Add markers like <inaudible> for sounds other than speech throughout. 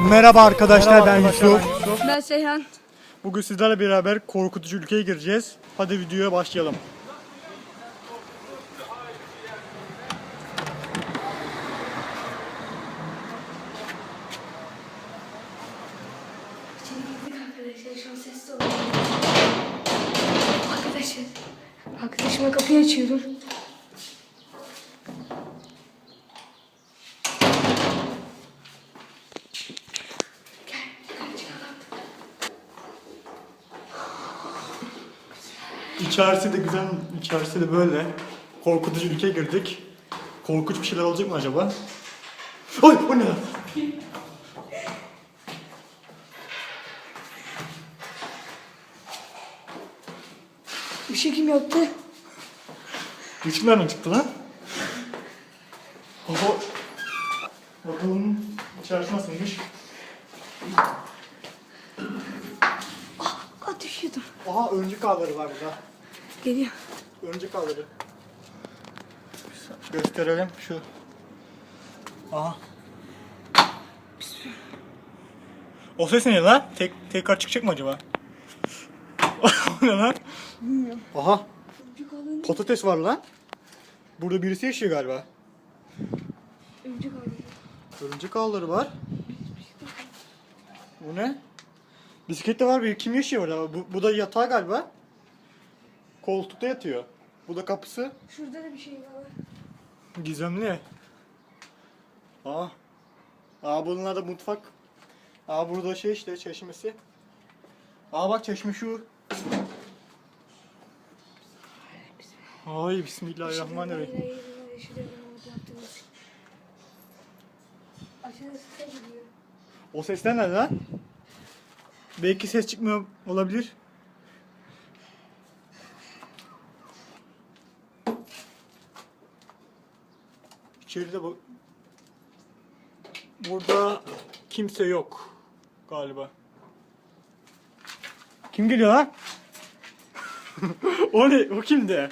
Merhaba arkadaşlar ben Yusuf. Ben Seyhan. Bugün sizlerle beraber korkutucu ülkeye gireceğiz. Hadi videoya başlayalım. Arkadaşlar. Arkadaşıma kapıyı açıyorum. İçerisi de güzel, içerisi de böyle. Korkutucu ülkeye girdik. Korkunç bir şeyler olacak mı acaba? Ay o ne lan? Işığı kim yaptı? Işık nereden çıktı lan? Oho. Bakalım içerisi nasılmış? Aa düşüyordum. Aha örümcek ağları var burada. Geliyor. Örümcek ağları. Gösterelim şu. Aha. O ses ne lan? Tek, tekrar çıkacak mı acaba? <laughs> o ne lan? Bilmiyorum. Aha. Öncük alın. Patates var lan. Burada birisi yaşıyor galiba. Öncük alın. Örümcek ağları var. Bu ne? Bisiklet de var bir kim yaşıyor orada? Bu, bu da yatağı galiba. Koltukta yatıyor. Bu da kapısı. Şurada da bir şey var. Gizemli. Aa. Aa bunlar da mutfak. Aa burada şey işte çeşmesi. Aa bak çeşme şu. Ay bismillahirrahmanirrahim. O sesler ne lan? Belki ses çıkmıyor olabilir. İçeride bak. Burada kimse yok galiba. Kim geliyor lan? <laughs> o ne? O kimdi?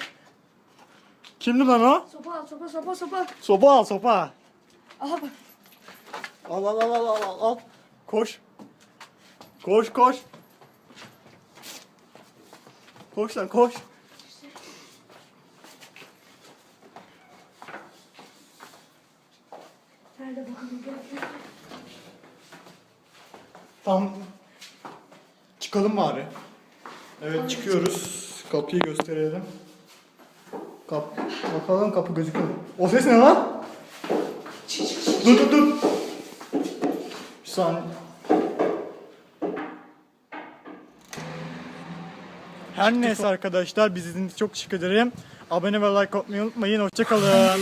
Kimdi lan o? Sopa al, sopa, sopa, sopa. Sopa al sopa. Bak. Al al al al al al. Koş. Koş koş. Koş lan koş. Nerede bakalım gel. gel. Tam çıkalım bari. Evet çıkıyoruz. Kapıyı gösterelim. Kap bakalım kapı gözüküyor. mu? O ses ne lan? Dur dur dur. Bir saniye. Her neyse arkadaşlar biz izlediğiniz çok teşekkür ederim. Abone ve like atmayı unutmayın. Hoşçakalın.